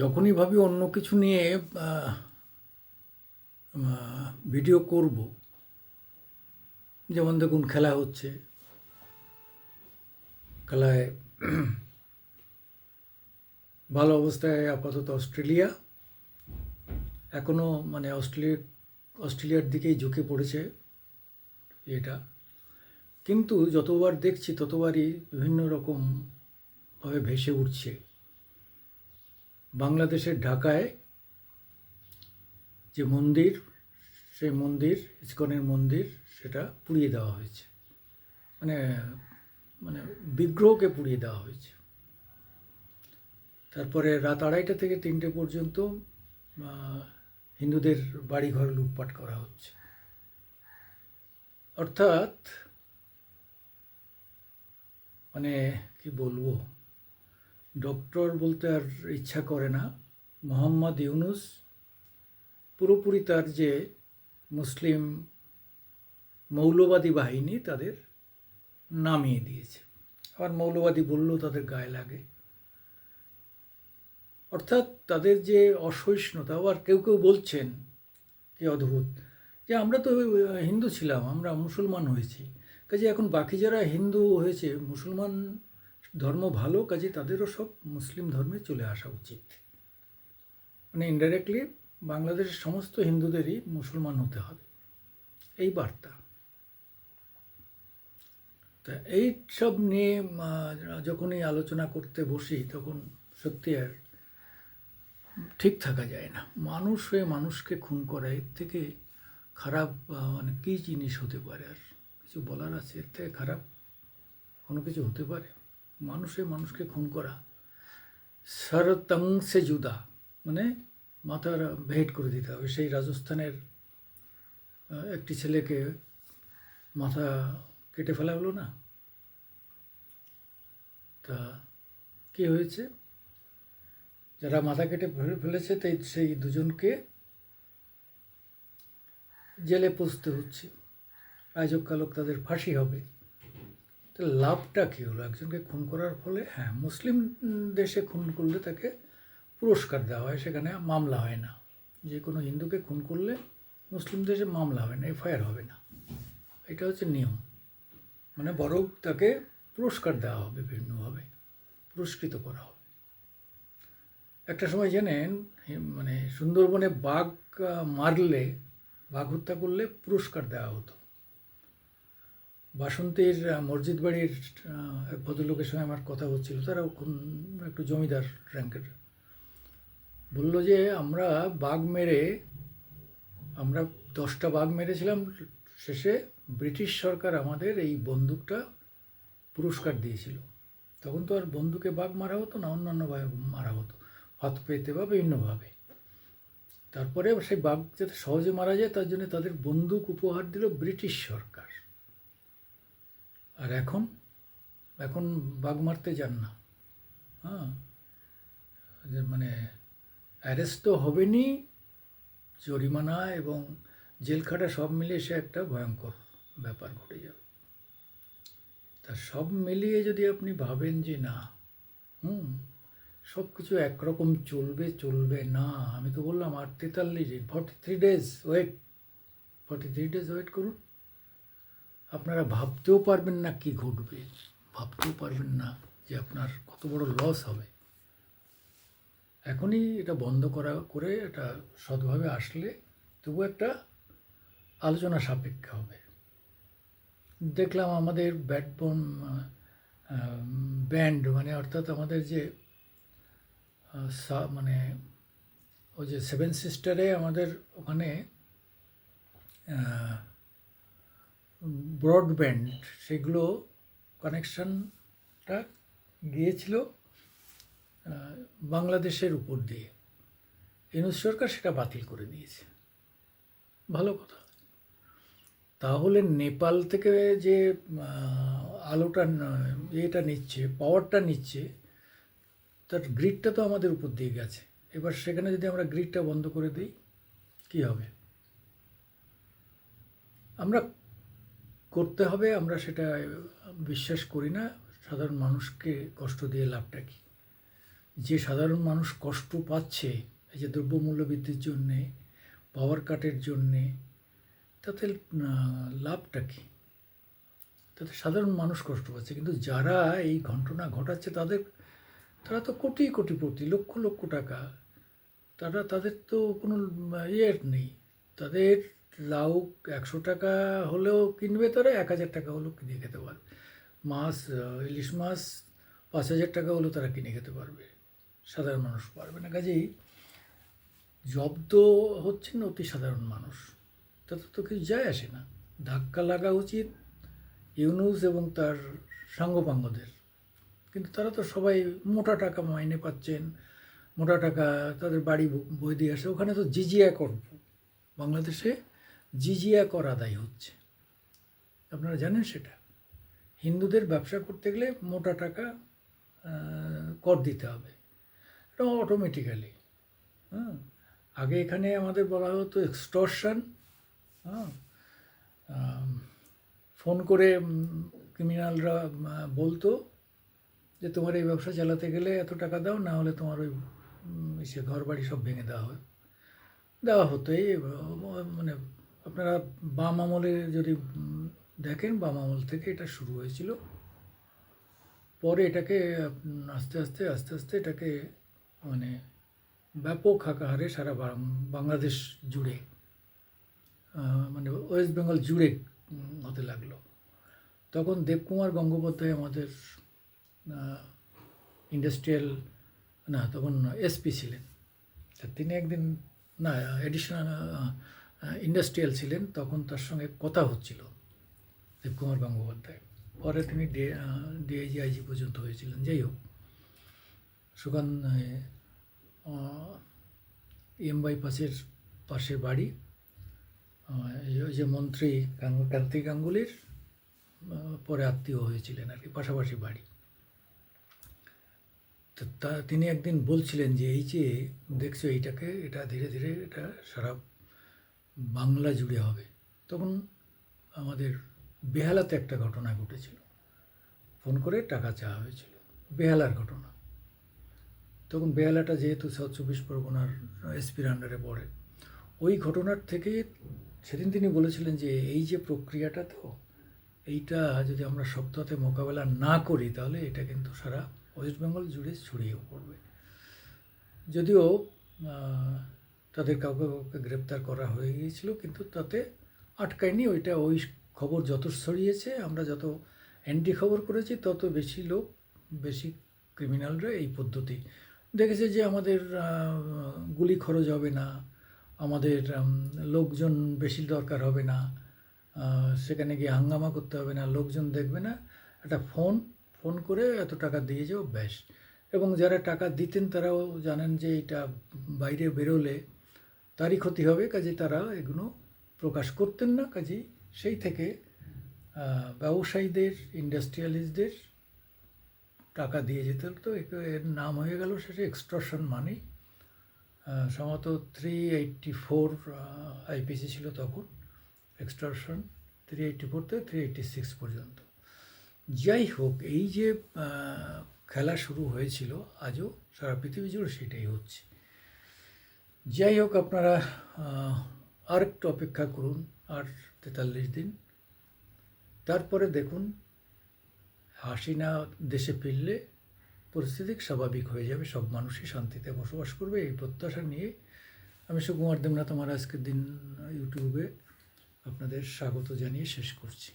যখনই ভাবি অন্য কিছু নিয়ে ভিডিও করব, যেমন দেখুন খেলা হচ্ছে, খেলায় ভালো অবস্থায় আপাতত অস্ট্রেলিয়া এখনও মানে অস্ট্রেলিয়া, অস্ট্রেলিয়ার দিকেই ঝুঁকে পড়েছে এটা। কিন্তু যতবার দেখছি ততবারই বিভিন্ন রকমভাবে ভেসে উঠছে। বাংলাদেশের ঢাকায় যে মন্দির, সেই মন্দির, ইস্কনের মন্দির, সেটা পুড়িয়ে দেওয়া হয়েছে। মানে মানে বিগ্রহকে পুড়িয়ে দেওয়া হয়েছে। তারপরে রাত আড়াইটা থেকে তিনটে পর্যন্ত হিন্দুদের বাড়িঘর লুটপাট করা হচ্ছে। অর্থাৎ মানে কি বলব? ডক্টর বলতে আর ইচ্ছা করে না। মোহাম্মদ ইউনুস পুরোপুরি তার যে মুসলিম মৌলবাদী বাহিনী তাদের নামিয়ে দিয়েছে। আবার মৌলবাদী বললেও তাদের গায়ে লাগে। অর্থাৎ তাদের যে অসহিষ্ণুতা আবার কেউ কেউ বলছেন কি অদ্ভুত, যে আমরা তো হিন্দু ছিলাম, আমরা মুসলমান হয়েছি। কাজে এখন বাকি যারা হিন্দু হয়েছে, মুসলমান ধর্ম ভালো, কাজে তাদেরও সব মুসলিম ধর্মে চলে আসা উচিত। মানে ইনডাইরেক্টলি বাংলাদেশের সমস্ত হিন্দুদেরই মুসলমান হতে হবে। এই বার্তা। তা এই সব নিয়ে যখনই আলোচনা করতে বসি, তখন সত্যি আর ঠিক থাকা যায় না। মানুষ হয়ে মানুষকে খুন করা, এর থেকে খারাপ মানে কী জিনিস হতে পারে? আর কিছু বলার আছে, এর থেকে খারাপ কোনো কিছু হতে পারে? মানুষে মানুষকে খুন করা। সরতং সে জুদা মানে মাথার ভেট করে দিতে হবে। সেই রাজস্থানের একটি ছেলেকে মাথা কেটে ফেলা হলো না? তা কী হয়েছে? যারা মাথা কেটে ফেলে- ফেলেছে তাই সেই দুজনকে জেলে পুষতে হচ্ছে। আজব কালক তাদের ফাঁসি হবে। তো লাভটা কী হলো? একজনকে খুন করার ফলে হ্যাঁ মুসলিম দেশে খুন করলে তাকে পুরস্কার দেওয়া হয়, সেখানে মামলা হয় না। যে কোনো হিন্দুকে খুন করলে মুসলিম দেশে মামলা হবে না, এফআইআর হবে না। এটা হচ্ছে নিয়ম। মানে বরং তাকে পুরস্কার দেওয়া হবে বিভিন্নভাবে, পুরস্কৃত করা হবে। একটা সময় জানেন মানে সুন্দরবনে বাঘ মারলে, বাঘ হত্যা করলে পুরস্কার দেওয়া হতো। বাসন্তীর মসজিদ বাড়ির এক ভদ্রলোকের সঙ্গে আমার কথা হচ্ছিল। তারা একটু জমিদার র্যাঙ্কের বলল যে, আমরা বাঘ মেরে, আমরা দশটা বাঘ মেরেছিলাম। শেষে ব্রিটিশ সরকার আমাদের এই বন্দুকটা পুরস্কার দিয়েছিল। তখন তো আর বন্দুকে বাঘ মারা হতো না, অন্যান্য ভাবে মারা হতো। হাত পেতে বা বিভিন্নভাবে তারপরে সেই বাঘ যাতে সহজে মারা যায়, তার জন্য তাদের বন্দুক উপহার দিল ব্রিটিশ সরকার। আর এখন? এখন বাঘ মারতে যান না। হ্যাঁ? মানে অ্যারেস্ট তো হবেনি, জরিমানা এবং জেল খাটা সব মিলিয়ে সে একটা ভয়ঙ্কর ব্যাপার ঘটে যাবে। তা সব মিলিয়ে যদি আপনি ভাবেন যে না, হুম, সব কিছু একরকম চলবে চলবে না, আমি তো বললাম আর তেতাল্লিশ forty three days wait forty three days wait করুন। আপনারা ভাবতেও পারবেন না কি ঘটবে, ভাবতেও পারবেন না যে আপনার কত বড় লস হবে। এখনই এটা বন্ধ করা, করে এটা সৎভাবে আসলে তবু একটা আলোচনা সাপেক্ষ হবে। দেখলাম আমাদের ব্যাটবন ব্যান্ড মানে অর্থাৎ আমাদের যে মানে ওই যে সেভেন সিস্টারে আমাদের ওখানে ব্রডব্যান্ড সেগুলো কানেকশনটা গিয়েছিল বাংলাদেশের উপর দিয়ে। ইউনুস সরকার সেটা বাতিল করে দিয়েছে। ভালো কথা। তাহলে নেপাল থেকে যে আলোটা, ইয়েটা নিচ্ছে পাওয়ারটা নিচ্ছে, তার গ্রিডটা তো আমাদের উপর দিয়ে গেছে। এবার সেখানে যদি আমরা গ্রিডটা বন্ধ করে দিই, কি হবে? আমরা করতে হবে, আমরা সেটা বিশ্বাস করি না। সাধারণ মানুষকে কষ্ট দিয়ে লাভটা কি? যে সাধারণ মানুষ কষ্ট পাচ্ছে, এই যে দ্রব্যমূল্য বৃদ্ধির জন্যে পাওয়ার কাটের জন্যে, তাতে লাভটা কী? তাতে সাধারণ মানুষ কষ্ট পাচ্ছে, কিন্তু যারা এই ঘটনা ঘটাচ্ছে তাদের, তারা তো কোটি কোটি প্রতি, লক্ষ লক্ষ টাকা, তারা, তাদের তো কোনো ইয়ে নেই। তাদের লাউ একশো টাকা হলেও কিনবে তারা, এক হাজার টাকা হলেও কিনে খেতে পারবে। মাছ ইলিশ মাছ পাঁচ হাজার টাকা হলেও তারা কিনে খেতে পারবে। সাধারণ মানুষ পারবে না। কাজেই জব্দ হচ্ছেন অতি সাধারণ মানুষ। তাতে তো কিছু যায় আসে না। ধাক্কা লাগা উচিত ইউনুস এবং তার সাঙ্গপাঙ্গদের। কিন্তু তারা তো সবাই মোটা টাকা মাইনে পাচ্ছেন, মোটা টাকা তাদের বাড়ি বই দিয়ে আসে। ওখানে তো জিজিয়া কর বাংলাদেশে জিজিয়া কর আদায় হচ্ছে। আপনারা জানেন সেটা। হিন্দুদের ব্যবসা করতে গেলে মোটা টাকা কর দিতে হবে। এটা অটোমেটিক্যালি হ্যাঁ। আগে এখানে আমাদের বলা হতো এক্সটর্শন হ্যাঁ। ফোন করে ক্রিমিনালরা বলতো যে তোমার এই ব্যবসা চালাতে গেলে এত টাকা দাও, না হলে তোমার ওই সে ঘর বাড়ি সব ভেঙে দেওয়া হয়। দেওয়া হতো। এই মানে আপনারা বাম আমলে যদি দেখেন, বাম আমল থেকে এটা শুরু হয়েছিল। পরে এটাকে আস্তে আস্তে আস্তে আস্তে এটাকে মানে ব্যাপক হারে সারা বাংলাদেশ জুড়ে মানে ওয়েস্ট বেঙ্গল জুড়ে হতে লাগল। তখন দেবকুমার গঙ্গোপাধ্যায় আমাদের ইন্ডাস্ট্রিয়াল, না, তখন এসপি ছিলেন। তিনি একদিন, না এডিশনাল ইন্ডাস্ট্রিয়াল ছিলেন, তখন তার সঙ্গে কথা হচ্ছিল দেবকুমার গঙ্গোপাধ্যায়। পরে তিনি ডিআইজি আইজি পর্যন্ত হয়েছিলেন। যাই হোক, সুকান এম বাইপাসের পাশে বাড়ি ওই যে মন্ত্রী কান্তি গাঙ্গুলির পরে আত্মীয় হয়েছিলেন আর কি, পাশাপাশি বাড়ি। তা, তিনি একদিন বলছিলেন যে, এই যে দেখছ এইটাকে, এটা ধীরে ধীরে এটা সারা বাংলা জুড়ে হবে। তখন আমাদের বেহালাতে একটা ঘটনা ঘটেছিল। ফোন করে টাকা চাওয়া হয়েছিল। বেহালার ঘটনা। তখন বেহালাটা যেহেতু সাউথ চব্বিশ পরগনার এসপির আন্ডারে পড়ে। ওই ঘটনার থেকে সেদিন তিনি বলেছিলেন যে, এই যে প্রক্রিয়াটা তো, এইটা যদি আমরা সপ্তাহে মোকাবেলা না করি, তাহলে এটা কিন্তু সারা ওয়েস্ট বেঙ্গল জুড়ে ছড়িয়ে পড়বে। যদিও তাদের কাউকে কাউকে গ্রেপ্তার করা হয়ে গিয়েছিল, কিন্তু তাতে আটকায়নি। ওইটা ওই খবর যত ছড়িয়েছে, আমরা যত অ্যান্টি খবর করেছি, তত বেশি লোক, বেশি ক্রিমিনালরা এই পদ্ধতি। দেখেছে যে আমাদের গুলি খরচ হবে না, আমাদের লোকজন বেশি দরকার হবে না সেখানে গিয়ে হাঙ্গামা করতে হবে না, লোকজন দেখবে না। একটা ফোন ফোন করে এত টাকা দিয়ে যাও, ব্যাস। এবং যারা টাকা দিতেন তারাও জানেন যে এটা বাইরে বেরোলে তারই ক্ষতি হবে, কাজে তারা এগুলো প্রকাশ করতেন না। কাজে সেই থেকে ব্যবসায়ীদের ইন্ডাস্ট্রিয়ালিস্টদের টাকা দিয়ে যেতে একে- এর নাম হয়ে গেল সেটা এক্সট্রশন মানি সম্ভবত থ্রি এইটটি ফোর আইপিসি ছিল তখন। এক্সট্রশন থ্রি এইটটি ফোর থেকে থ্রি এইটটি সিক্স পর্যন্ত। যাই হোক, এই যে খেলা শুরু হয়েছিল, আজও সারা পৃথিবী জুড়ে সেটাই হচ্ছে। যাই হোক, আপনারা আর একটু অপেক্ষা করুন আর তেতাল্লিশ দিন। তারপরে দেখুন, হাসিনা দেশে ফিরলে পরিস্থিতি স্বাভাবিক হয়ে যাবে, সব মানুষই শান্তিতে বসবাস করবে। এই প্রত্যাশা নিয়ে আমি সুকুমার দেবনাথ আমার আজকের দিন ইউটিউবে আপনাদের স্বাগত জানিয়ে শেষ করছি।